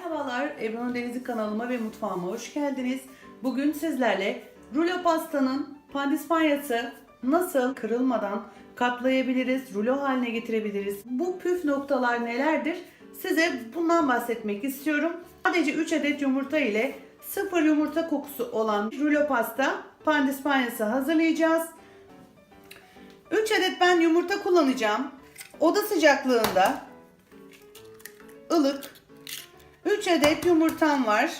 Merhabalar, Ebru'nun Denizi kanalıma ve mutfağıma hoş geldiniz. Bugün sizlerle rulo pastanın pandispanyası nasıl kırılmadan katlayabiliriz, rulo haline getirebiliriz. Bu püf noktalar nelerdir? Size bundan bahsetmek istiyorum. Sadece 3 adet yumurta ile sıfır yumurta kokusu olan rulo pasta pandispanyası hazırlayacağız. 3 adet ben yumurta kullanacağım. Oda sıcaklığında ılık 3 adet yumurtam var.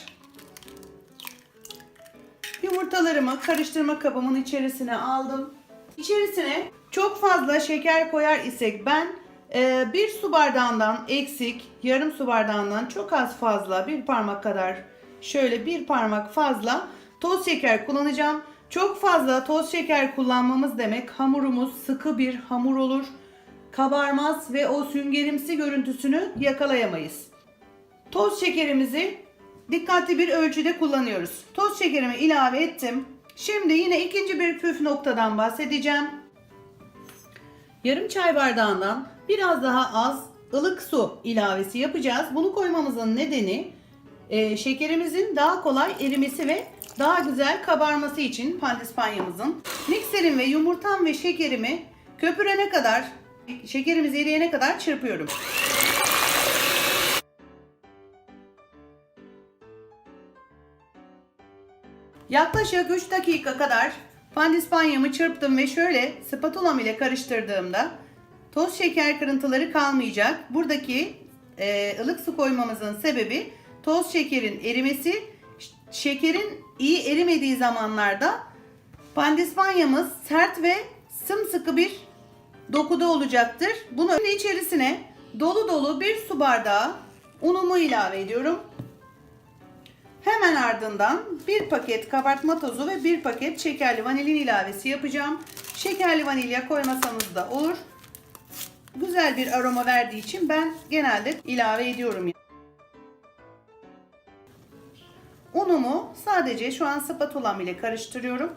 Yumurtalarımı karıştırma kabımın içerisine aldım. İçerisine çok fazla şeker koyar isek ben e, bir su bardağından eksik, yarım su bardağından çok az fazla bir parmak kadar şöyle bir parmak fazla toz şeker kullanacağım. Çok fazla toz şeker kullanmamız demek hamurumuz sıkı bir hamur olur. Kabarmaz ve o süngerimsi görüntüsünü yakalayamayız. Toz şekerimizi dikkatli bir ölçüde kullanıyoruz. Toz şekerimi ilave ettim. Şimdi yine ikinci bir püf noktadan bahsedeceğim. Yarım çay bardağından biraz daha az ılık su ilavesi yapacağız. Bunu koymamızın nedeni e, şekerimizin daha kolay erimesi ve daha güzel kabarması için pandispanyamızın. Mikserim ve yumurtam ve şekerimi köpürene kadar, şekerimiz eriyene kadar çırpıyorum. Yaklaşık 3 dakika kadar pandispanyamı çırptım ve şöyle spatulam ile karıştırdığımda toz şeker kırıntıları kalmayacak. Buradaki e, ılık su koymamızın sebebi toz şekerin erimesi. Şekerin iyi erimediği zamanlarda pandispanyamız sert ve sımsıkı bir dokuda olacaktır. Bunu içerisine dolu dolu bir su bardağı unumu ilave ediyorum. Hemen ardından bir paket kabartma tozu ve bir paket şekerli vanilin ilavesi yapacağım. Şekerli vanilya koymasanız da olur. Güzel bir aroma verdiği için ben genelde ilave ediyorum. Unumu sadece şu an spatulam ile karıştırıyorum.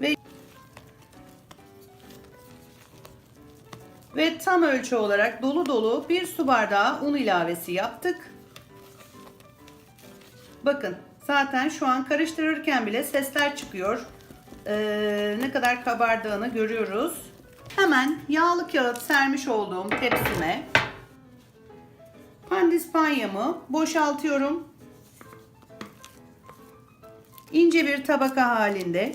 Ve ve tam ölçü olarak dolu dolu bir su bardağı un ilavesi yaptık. Bakın zaten şu an karıştırırken bile sesler çıkıyor. Ee, ne kadar kabardığını görüyoruz. Hemen yağlı kağıt sermiş olduğum tepsime pandispanyamı boşaltıyorum. İnce bir tabaka halinde.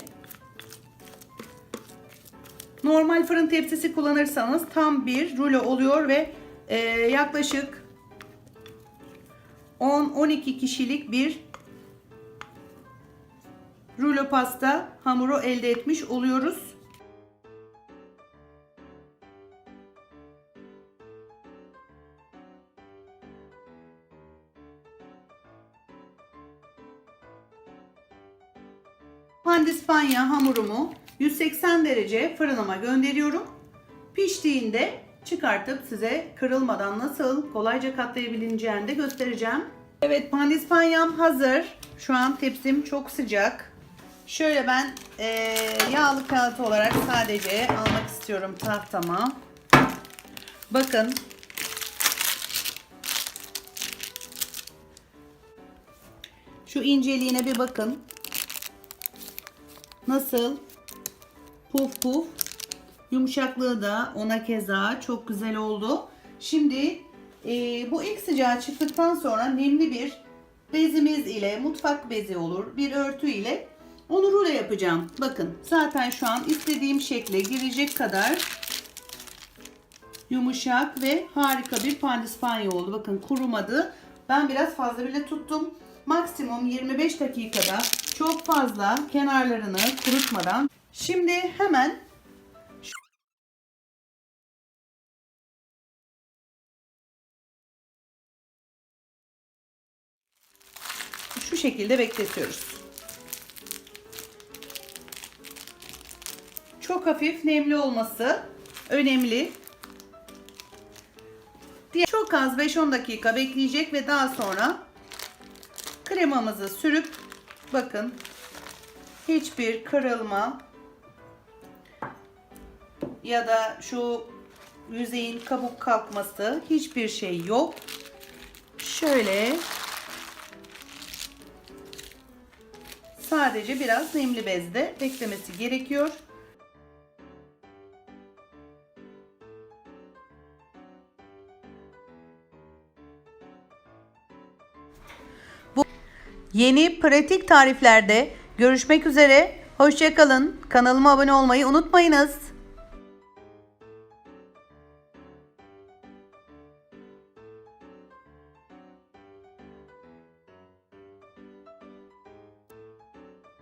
Normal fırın tepsisi kullanırsanız tam bir rulo oluyor ve e, yaklaşık 10-12 kişilik bir rulo pasta hamuru elde etmiş oluyoruz. Pandispanya hamurumu 180 derece fırınıma gönderiyorum. Piştiğinde çıkartıp size kırılmadan nasıl kolayca katlayabileceğini de göstereceğim. Evet pandispanyam hazır. Şu an tepsim çok sıcak. Şöyle ben eee, yağlı kağıt olarak sadece almak istiyorum tahtama. Bakın. Şu inceliğine bir bakın. Nasıl? Puf puf. Yumuşaklığı da ona keza çok güzel oldu. Şimdi e, bu ilk sıcağı çıktıktan sonra nemli bir bezimiz ile mutfak bezi olur bir örtü ile onu rulo yapacağım. Bakın zaten şu an istediğim şekle girecek kadar yumuşak ve harika bir pandispanya oldu. Bakın kurumadı. Ben biraz fazla bile tuttum. Maksimum 25 dakikada çok fazla kenarlarını kurutmadan. Şimdi hemen şu şekilde bekletiyoruz. Çok hafif nemli olması önemli. Diğer çok az 5-10 dakika bekleyecek ve daha sonra kremamızı sürüp bakın hiçbir kırılma ya da şu yüzeyin kabuk kalkması hiçbir şey yok. şöyle sadece biraz nemli bezde beklemesi gerekiyor. Bu yeni pratik tariflerde görüşmek üzere. Hoşçakalın. Kanalıma abone olmayı unutmayınız.